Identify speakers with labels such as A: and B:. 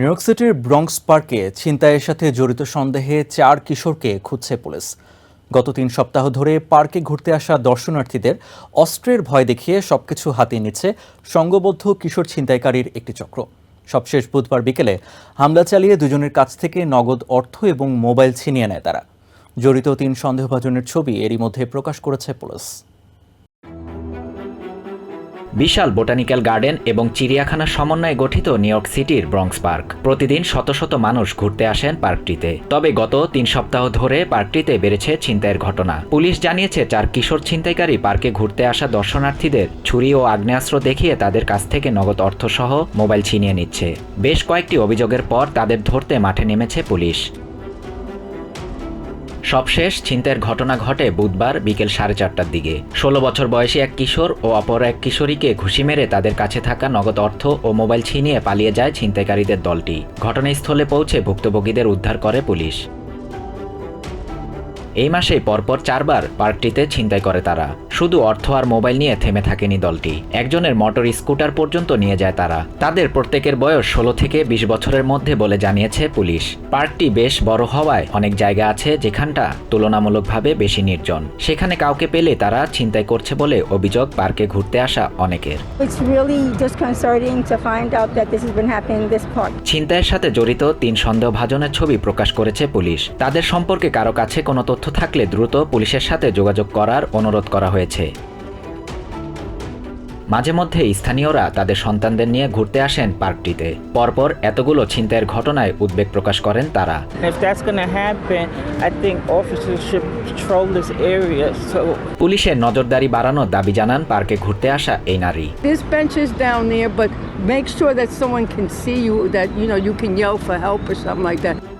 A: New York সিটির Bronx পার্কে ছিনতাইয়ের সাথে জড়িত সন্দেহে চার কিশোরকে খুঁজছে পুলিশ। গত তিন সপ্তাহ ধরে পার্কে ঘুরতে আসা দর্শনার্থীদের অস্ত্রের ভয় দেখিয়ে সবকিছু হাতিয়ে নিচ্ছে সংঘবদ্ধ কিশোর ছিনতাইকারীর একটি চক্র। সবশেষ বুধবার বিকেলে হামলা চালিয়ে দুজনের কাছ থেকে নগদ অর্থ এবং মোবাইল ছিনিয়ে নেয় তারা। জড়িত তিন সন্দেহভাজনের ছবি এরই মধ্যে প্রকাশ করেছে পুলিশ।
B: বিশাল বোটানিক্যাল গার্ডেন এবং চিড়িয়াখানার সমন্বয়ে গঠিত নিউ ইয়র্ক সিটির ব্রঙ্কস পার্ক। প্রতিদিন শত শত মানুষ ঘুরতে আসেন পার্কটিতে। তবে গত তিন সপ্তাহ ধরে পার্কটিতে বেড়েছে ছিনতাইয়ের ঘটনা। পুলিশ জানিয়েছে, চার কিশোর ছিনতাইকারী পার্কে ঘুরতে আসা দর্শনার্থীদের ছুরি ও আগ্নেয়াস্ত্র দেখিয়ে তাদের কাছ থেকে নগদ অর্থসহ মোবাইল ছিনিয়ে নিচ্ছে। বেশ কয়েকটি অভিযোগের পর তাদের ধরতে মাঠে নেমেছে পুলিশ। সবশেষ ছিনতাইয়ের ঘটনা ঘটে বুধবার বিকেল সাড়ে চারটার দিকে। ষোলো বছর বয়সী এক কিশোর ও অপর এক কিশোরীকে ঘুষি মেরে তাদের কাছে থাকা নগদ অর্থ ও মোবাইল ছিনিয়ে পালিয়ে যায় ছিনতাইকারীদের দলটি। ঘটনাস্থলে পৌঁছে ভুক্তভোগীদের উদ্ধার করে পুলিশ। এই মাসে পরপর চারবার পার্কটিতে ছিনতাই করে তারা। শুধু অর্থ আর মোবাইল নিয়ে থেমে থাকেনি দলটি। একজনের মোটর স্কুটার পর্যন্ত নিয়ে যায় তারা। তাদের প্রত্যেকের বয়স ষোলো থেকে বিশ বছরের মধ্যে বলে জানিয়েছে পুলিশ। পার্কটি বেশ বড় হওয়ায় অনেক জায়গা আছে যেখানটা তুলনামূলকভাবে বেশি নির্জন। সেখানে কাউকে পেলে তারা ছিনতাই করছে বলে অভিযোগ পার্কে ঘুরতে আসা অনেকের. ছিনতাইয়ের সাথে জড়িত তিন সন্দেহভাজনের ছবি প্রকাশ করেছে পুলিশ। তাদের সম্পর্কে কারও কাছে কোনো তথ্য থাকলে দ্রুত পুলিশের সাথে যোগাযোগ করার অনুরোধ করা হয়েছে। মাঝে মধ্যে স্থানীয়রা তাদের সন্তানদের নিয়ে ঘুরতে আসেন পার্কটিতে। পরপর এতগুলো ছিনতাইয়ের ঘটনায় উদ্বেগ প্রকাশ করেন তারা। পুলিশের নজরদারি বাড়ানোর দাবি জানান পার্কে ঘুরতে আসা এই নারী।
C: Make sure see you, that you know you can.